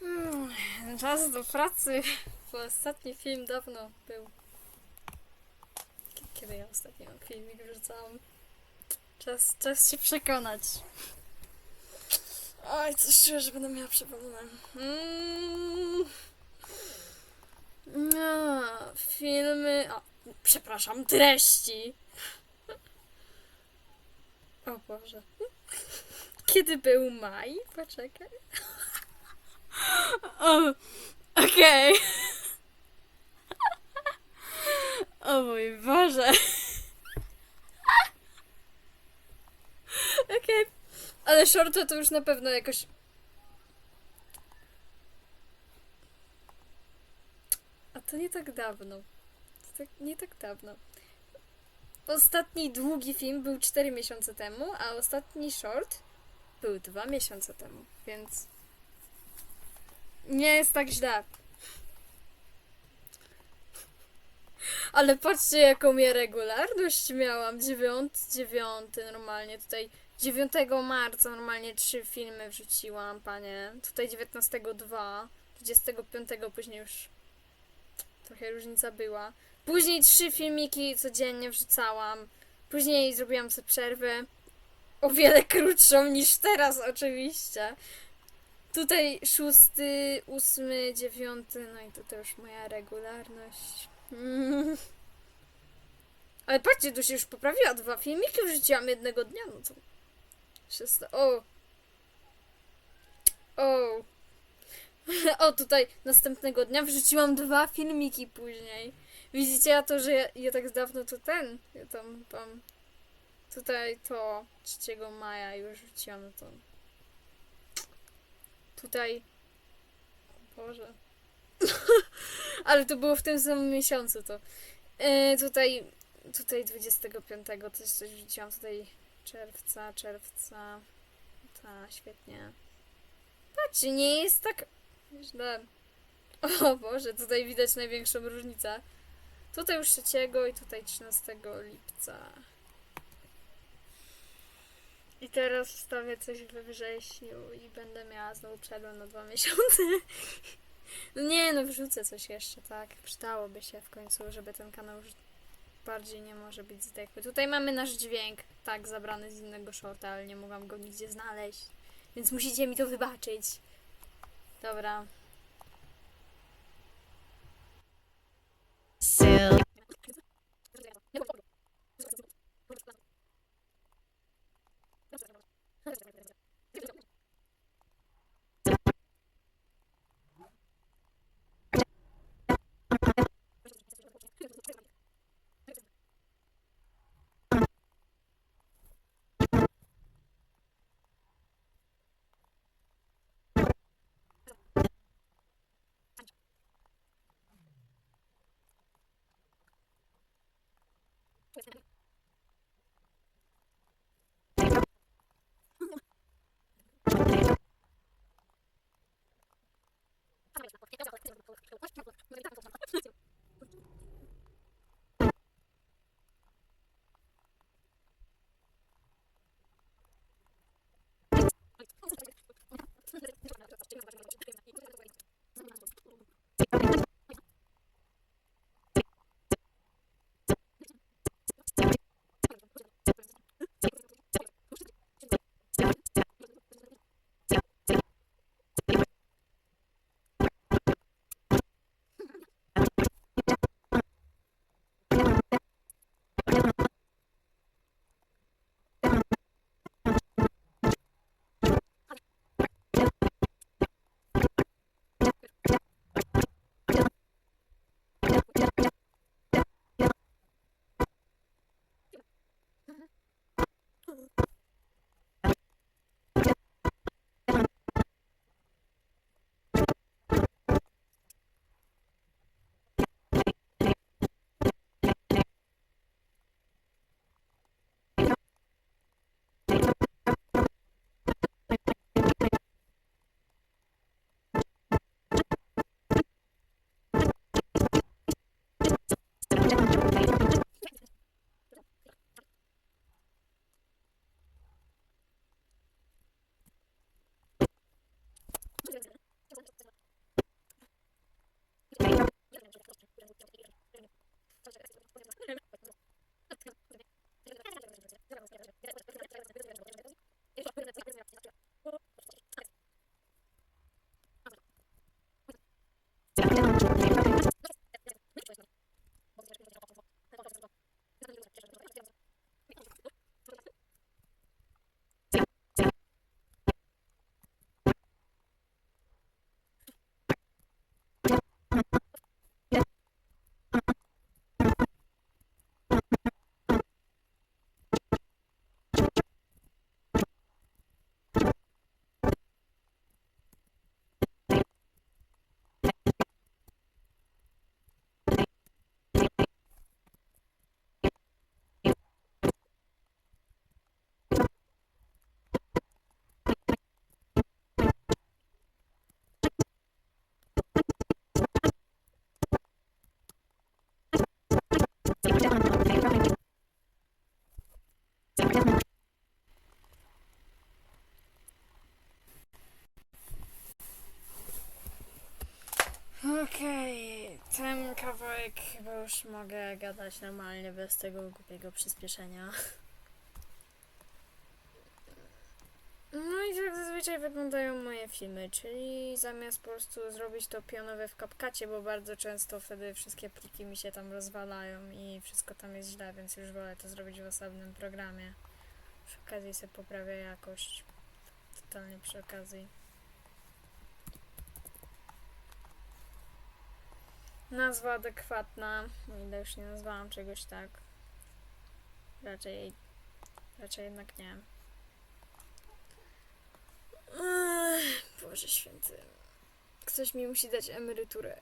Hmm, czas do pracy, bo ostatni film dawno był. Kiedy ja ostatnio filmik wrzucałam? Czas, czas się przekonać. Oj, coś czuję, że będę miała przewalone. Mm. No, filmy... A, przepraszam, treści. O Boże. Kiedy był maj? Poczekaj. O, okej. O mój Boże. Okej. Ale shorta to już na pewno jakoś... A to nie tak dawno. To tak, nie tak dawno. Ostatni długi film był 4 miesiące temu, a ostatni short był 2 miesiące temu, więc nie jest tak źle. Ale patrzcie, jaką ja regularność miałam. 9, 9 normalnie. Tutaj 9 marca normalnie trzy filmy wrzuciłam, panie. Tutaj 19 2, 25 później już trochę różnica była. Później trzy filmiki codziennie wrzucałam. Później zrobiłam sobie przerwę. O wiele krótszą niż teraz, oczywiście. Tutaj szósty, ósmy, dziewiąty, no i to już moja regularność. Mm. Ale patrzcie, tu się już poprawiła. Dwa filmiki wrzuciłam jednego dnia, no to... Szesta... O! O! O, tutaj następnego dnia wrzuciłam dwa filmiki później. Widzicie ja to, że ja, ja tak dawno to ten, ja tam, tam tutaj to 3 maja już rzuciłam, to tutaj. O Boże. Ale to było w tym samym miesiącu to. E, tutaj tutaj 25 też coś rzuciłam. Tutaj czerwca, czerwca. Ta, świetnie. Patrzcie, nie jest tak źle. O Boże, tutaj widać największą różnicę. Tutaj już 3 i tutaj 13 lipca. I teraz wstawię coś we wrześniu i będę miała znowu przerwę na dwa miesiące. No nie, no wrzucę coś jeszcze, tak. Przydałoby się w końcu, żeby ten kanał już bardziej nie może być zdechły. Tutaj mamy nasz dźwięk, tak, zabrany z innego shorta, ale nie mogłam go nigdzie znaleźć. Więc musicie mi to wybaczyć. Dobra. Kawałek chyba już mogę gadać normalnie bez tego głupiego przyspieszenia. No i tak zazwyczaj wyglądają moje filmy, czyli zamiast po prostu zrobić to pionowe w kapkacie, bo bardzo często wtedy wszystkie pliki mi się tam rozwalają i wszystko tam jest źle, więc już wolę to zrobić w osobnym programie. Przy okazji sobie poprawia jakość. Totalnie przy okazji. Nazwa adekwatna, o ile już nie nazwałam czegoś tak. Raczej, raczej jednak nie. Ech, Boże święty. Ktoś mi musi dać emeryturę.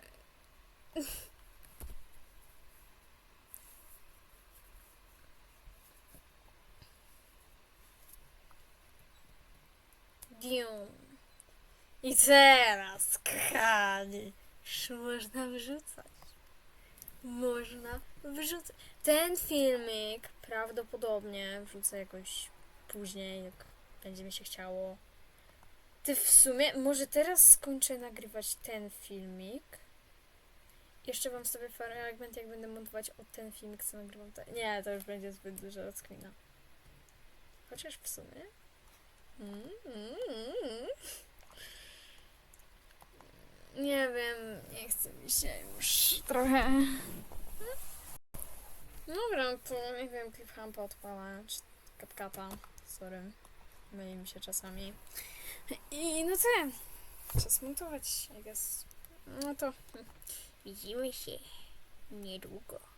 Dium. I teraz, kochani, już można wyrzucać. Można wyrzucać. Ten filmik prawdopodobnie wrzucę jakoś później, jak będzie mi się chciało. Ty w sumie, może teraz skończę nagrywać ten filmik. Jeszcze wam sobie fragment, jak będę montować o ten filmik, co nagrywam. To... Nie, to już będzie zbyt dużo rozkmina. Chociaż w sumie. Mm, mm, mm. Nie wiem, nie chce mi się już trochę. Dobra, to nie wiem, cliffhampa odpala, czy kapkata, sorry, myli mi się czasami. I no co, czas montować, I guess. No to widzimy się niedługo.